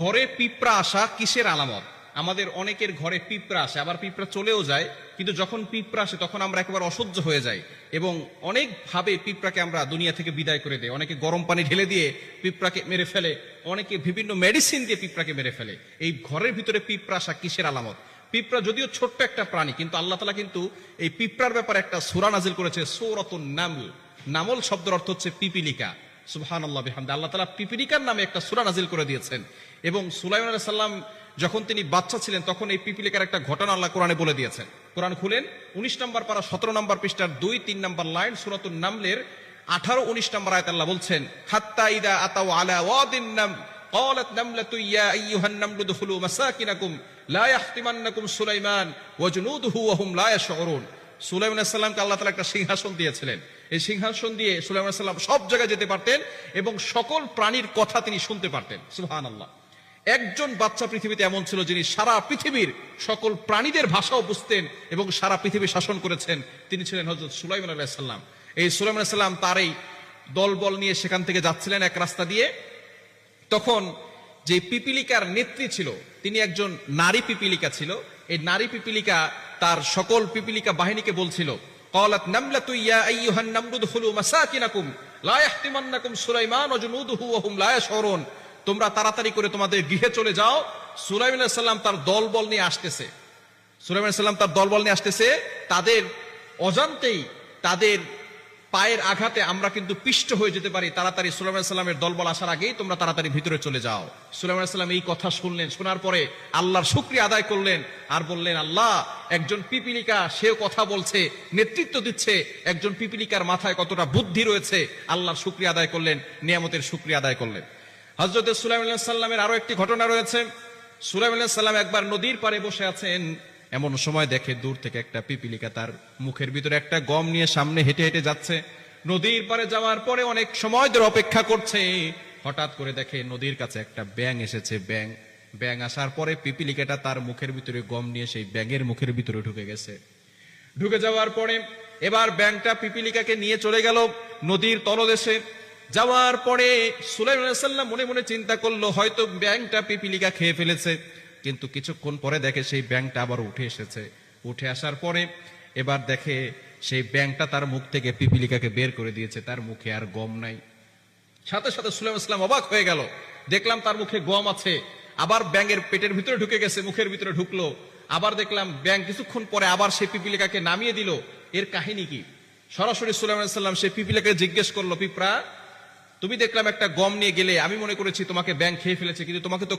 ঘরে পিঁপড়া আসা কিসের আলামত? আমাদের অনেকের ঘরে পিঁপড়া আসে, আবার পিঁপড়া চলেও যায়, কিন্তু যখন পিঁপড়া আসে তখন আমরা একেবারে অসহ্য হয়ে যাই এবং অনেকভাবে পিঁপড়াকে আমরা দুনিয়া থেকে বিদায় করে দেয় অনেকে গরম পানি ঢেলে দিয়ে পিঁপড়াকে মেরে ফেলে, অনেকে বিভিন্ন মেডিসিন দিয়ে পিঁপড়াকে মেরে ফেলে। এই ঘরের ভিতরে পিঁপড়া আসা কিসের আলামত? পিঁপড়া যদিও ছোট্ট একটা প্রাণী, কিন্তু আল্লাহ তালা কিন্তু এই পিঁপড়ার ব্যাপারে একটা সুরা নাজিল করেছে, সৌরতুন নামল। নামল শব্দের অর্থ হচ্ছে পিপিলিকা। সুবহান আল্লাহ বিহামদে আল্লাহ তালা পিপিলিকার নামে একটা সুরা নাজিল করে দিয়েছেন এবং সুলাইমান আলাইহিস সাল্লাম যখন তিনি বাচ্চা ছিলেন তখন এই পিপিলিকার একটা ঘটনা আল্লাহ কোরআনে বলে দিয়েছেন কোরআন খুলেন উনিশ নম্বর পারা সতেরো নম্বর পৃষ্ঠার দুই তিন নম্বর লাইন সুরাতুন নামলের আঠারো উনিশ নম্বর আয়াত আল্লাহ বলছেন হাত্তা ইদা আতাও আলা ওয়াদিন নাম قالت نملة يا أيها النمل ادخلوا مساكنكم لا يحطمنكم سليمان وجنوده وهم لا يشعرون সুলাইমান সাল্লামকে আল্লাহ তালা একটা সিংহাসন দিয়েছিলেন এই সিংহাসন দিয়ে সুলাইমান সাল্লাম সব জায়গায় যেতে পারতেন এবং সকল প্রাণীর কথা তিনি শুনতে পারতেন। সুহান আল্লাহ একজন বাচ্চা পৃথিবীতে এমন ছিল যিনি সারা পৃথিবীর সকল প্রাণীদের ভাষাও বুঝতেন এবং সারা পৃথিবী শাসন করেছেন। তিনি ছিলেন হজরত সুলাইমান আলাইসাল্লাম এই সুলাইমান সাল্লাম তার এই দলবল নিয়ে সেখান থেকে যাচ্ছিলেন এক রাস্তা দিয়ে। তখন যে পিপিলিকার নেত্রী ছিল, তিনি একজন নারী পিপিলিকা ছিল। এই নারী পিপিলিকা তার সকল পিপিলিকা বাহিনীকে বলছিল قالت نملة يا أيها النمل ادخلوا مساكنكم لا يحطمنكم سليمان وجنوده وهم لا يشعرون তোমরা তাড়াতাড়ি করে তোমাদের গৃহে চলে যাও সুলাইমান আলাইহিস সালাম তার দলবল নিয়ে আসতেছে সুলাইমান আলাইহিস সালাম তার দলবল নিয়ে আসতেছে তাদের অজান্তেই তাদের পায়ের আঘাতে আমরা কিন্তু পিষ্ট হয়ে যেতে পারি। তাড়াতাড়ি সুলাইমান সাল্লামের দলবল আসার আগেই তোমরা তাড়াতাড়ি ভিতরে চলে যাও। সুলাইমান সাল্লাম এই কথা শুনলেন। শোনার পরে আল্লাহর শুক্রিয়া আদায় করলেন আর বললেন, আল্লাহ, একজন পিপিলিকা সেও কথা বলছে, নেতৃত্ব দিচ্ছে। একজন পিপিলিকার মাথায় কতটা বুদ্ধি রয়েছে, আল্লাহর শুক্রিয়া আদায় করলেন, নিয়ামতের শুক্রিয়া আদায় করলেন। হজরত সুলাইমান সাল্লামের আরও একটি ঘটনা রয়েছে। সুলাইমান সাল্লাম একবার নদীর পাড়ে বসে আছেন। এমন সময় দেখে দূর থেকে একটা পিপিলিকা তার মুখের ভিতরে একটা গম নিয়ে সামনে হেঁটে হেঁটে যাচ্ছে। নদীর পাড়ে যাওয়ার পরে অনেক সময় ধরে অপেক্ষা করছে। হঠাৎ করে দেখে নদীর কাছে একটা ব্যাং এসেছে ব্যাং ব্যাং আসার পরে পিপিলিকাটা তার মুখের ভিতরে গম নিয়ে সেই ব্যাঙের মুখের ভিতরে ঢুকে গেছে। ঢুকে যাওয়ার পরে এবার ব্যাংকটা পিপিলিকাকে নিয়ে চলে গেল নদীর তলদেশে। যাওয়ার পরে সাল্লাম মনে মনে চিন্তা করল, হয়তো ব্যাংকটা পিপিলিকা খেয়ে ফেলেছে। কিন্তু কিছুক্ষণ পরে দেখে সেই ব্যাংকটা আবার উঠে এসেছে। উঠে আসার পরে এবার দেখে সেই ব্যাংকটা তার মুখ থেকে পিপিলিকাকে বের করে দিয়েছে। তার মুখে আর গম নাই। সাথে সাথে সুলাইমান ইসলাম অবাক হয়ে গেল। দেখলাম তার মুখে গম আছে। আবার ব্যাঙের পেটের ভিতরে ঢুকে গেছে, মুখের ভিতরে ঢুকলো। আবার দেখলাম ব্যাং কিছুক্ষণ পরে আবার সেই পিপিলিকাকে নামিয়ে দিল। এর কাহিনী কি? সরাসরি সাল্লাম সেই পিপিলিকাকে জিজ্ঞেস করল পিপরা তুমি দেখলাম একটা গম নিয়ে গেলে, আমি মনে করেছি তোমাকে ব্যাংক খেয়ে ফেলেছে, কিন্তু তোমাকে তো